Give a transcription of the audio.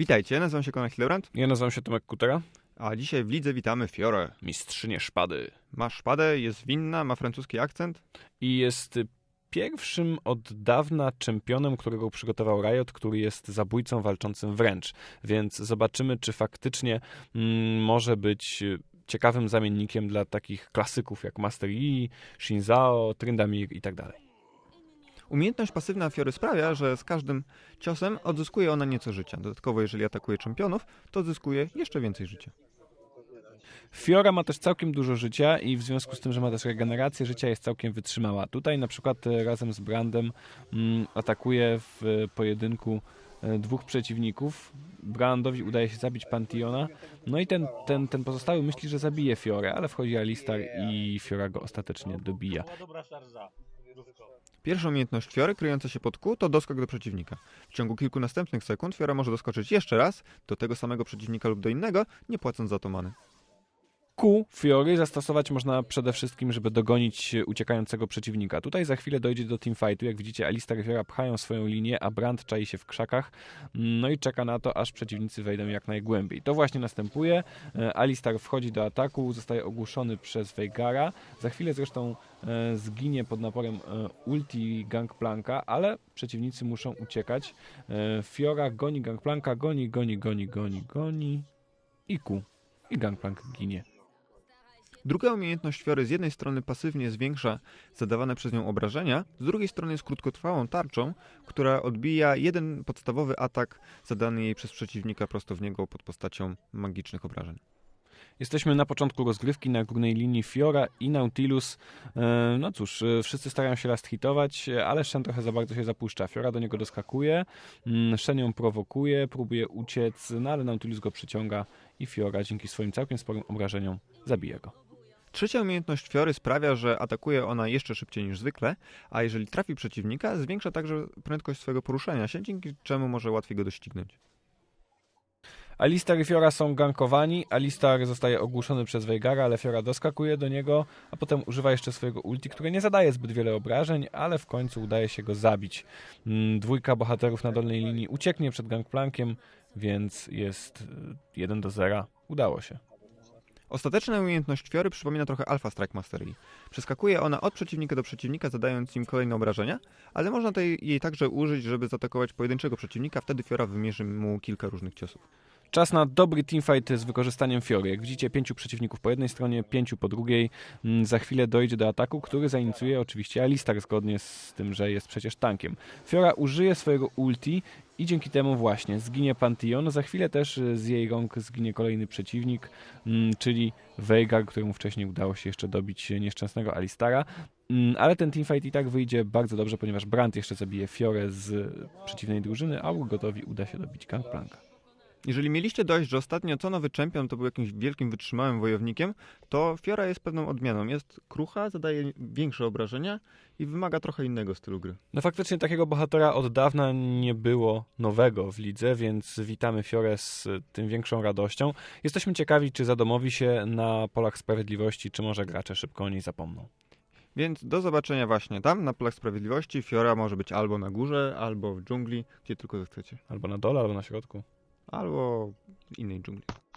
Witajcie, nazywam się Konrad Ja nazywam się Tomek Kutera, a dzisiaj w lidze witamy Fiorę. mistrzynię szpady. Ma szpadę, jest winna, ma francuski akcent. I jest pierwszym od dawna czempionem, którego przygotował Riot, który jest zabójcą walczącym wręcz. Więc zobaczymy, czy faktycznie mm, może być ciekawym zamiennikiem dla takich klasyków jak Master Yi, Shinzao, Tryndamir i tak dalej. Umiejętność pasywna Fiory sprawia, że z każdym ciosem odzyskuje ona nieco życia. Dodatkowo, jeżeli atakuje czempionów, to zyskuje jeszcze więcej życia. Fiora ma też całkiem dużo życia i w związku z tym, że ma też regenerację życia, jest całkiem wytrzymała. Tutaj na przykład e, razem z Brandem mm, atakuje w pojedynku e, dwóch przeciwników. Brandowi udaje się zabić Pantiona, no i ten, ten, ten pozostały myśli, że zabije Fiorę, ale wchodzi Alistar i Fiora go ostatecznie dobija. Pierwsza umiejętność Fiory, kryjąca się pod Q, to doskok do przeciwnika. W ciągu kilku następnych sekund Fiora może doskoczyć jeszcze raz do tego samego przeciwnika lub do innego, nie płacąc za to many. Q Fiory zastosować można przede wszystkim, żeby dogonić uciekającego przeciwnika. Tutaj za chwilę dojdzie do teamfightu. Jak widzicie, Alistar i Fiora pchają swoją linię, a Brand czai się w krzakach. No i czeka na to, aż przeciwnicy wejdą jak najgłębiej. To właśnie następuje. E, Alistar wchodzi do ataku, zostaje ogłuszony przez Veigara. Za chwilę zresztą e, zginie pod naporem e, ulti Gangplanka, ale przeciwnicy muszą uciekać. Fiora goni Gangplanka, goni, goni, goni, goni, goni i Q. I Gangplank ginie. Druga umiejętność Fiory z jednej strony pasywnie zwiększa zadawane przez nią obrażenia, z drugiej strony jest krótkotrwałą tarczą, która odbija jeden podstawowy atak zadany jej przez przeciwnika prosto w niego pod postacią magicznych obrażeń. Jesteśmy na początku rozgrywki na górnej linii Fiora i Nautilus. E, No cóż, e, wszyscy starają się last hitować, ale Shen trochę za bardzo się zapuszcza. Fiora do niego doskakuje, mm, Shen ją prowokuje, próbuje uciec, no ale Nautilus go przyciąga i Fiora dzięki swoim całkiem sporym obrażeniom zabija go. Trzecia umiejętność Fiory sprawia, że atakuje ona jeszcze szybciej niż zwykle, a jeżeli trafi przeciwnika, zwiększa także prędkość swojego poruszania się, dzięki czemu może łatwiej go doścignąć. Alistar i Fiora są gankowani, Alistar zostaje ogłuszony przez Veigara, ale Fiora doskakuje do niego, a potem używa jeszcze swojego ulti, które nie zadaje zbyt wiele obrażeń, ale w końcu udaje się go zabić. Mm, Dwójka bohaterów na dolnej linii ucieknie przed gangplankiem, więc jest 1 do 0. Udało się. Ostateczna umiejętność Fiory przypomina trochę Alpha Strike Mastery. Przeskakuje ona od przeciwnika do przeciwnika, zadając im kolejne obrażenia, ale można tej, jej także użyć, żeby zaatakować pojedynczego przeciwnika, wtedy Fiora wymierzy mu kilka różnych ciosów. Czas na dobry teamfight z wykorzystaniem Fiory. Jak widzicie, pięciu przeciwników po jednej stronie, pięciu po drugiej. Mm, Za chwilę dojdzie do ataku, który zainicjuje oczywiście Alistar, zgodnie z tym, że jest przecież tankiem. Fiora użyje swojego ulti i dzięki temu właśnie zginie Pantheon. Za chwilę też y, z jej rąk zginie kolejny przeciwnik, mm, czyli Veigar, któremu wcześniej udało się jeszcze dobić nieszczęsnego Alistara. Mm, Ale ten teamfight i tak wyjdzie bardzo dobrze, ponieważ Brand jeszcze zabije Fiorę z przeciwnej drużyny, a Urgotowi uda się dobić Gangplanka. Jeżeli mieliście dość, że ostatnio co nowy czempion to był jakimś wielkim, wytrzymałym wojownikiem, to Fiora jest pewną odmianą. Jest krucha, zadaje większe obrażenia i wymaga trochę innego stylu gry. No faktycznie takiego bohatera od dawna nie było nowego w lidze, więc witamy Fiorę z tym większą radością. Jesteśmy ciekawi, czy zadomowi się na polach sprawiedliwości, czy może gracze szybko o niej zapomną. Więc do zobaczenia właśnie tam, na Polach Sprawiedliwości. Fiora może być albo na górze, albo w dżungli, gdzie tylko zechcecie. Albo na dole, albo na środku. Albo innej dżungli.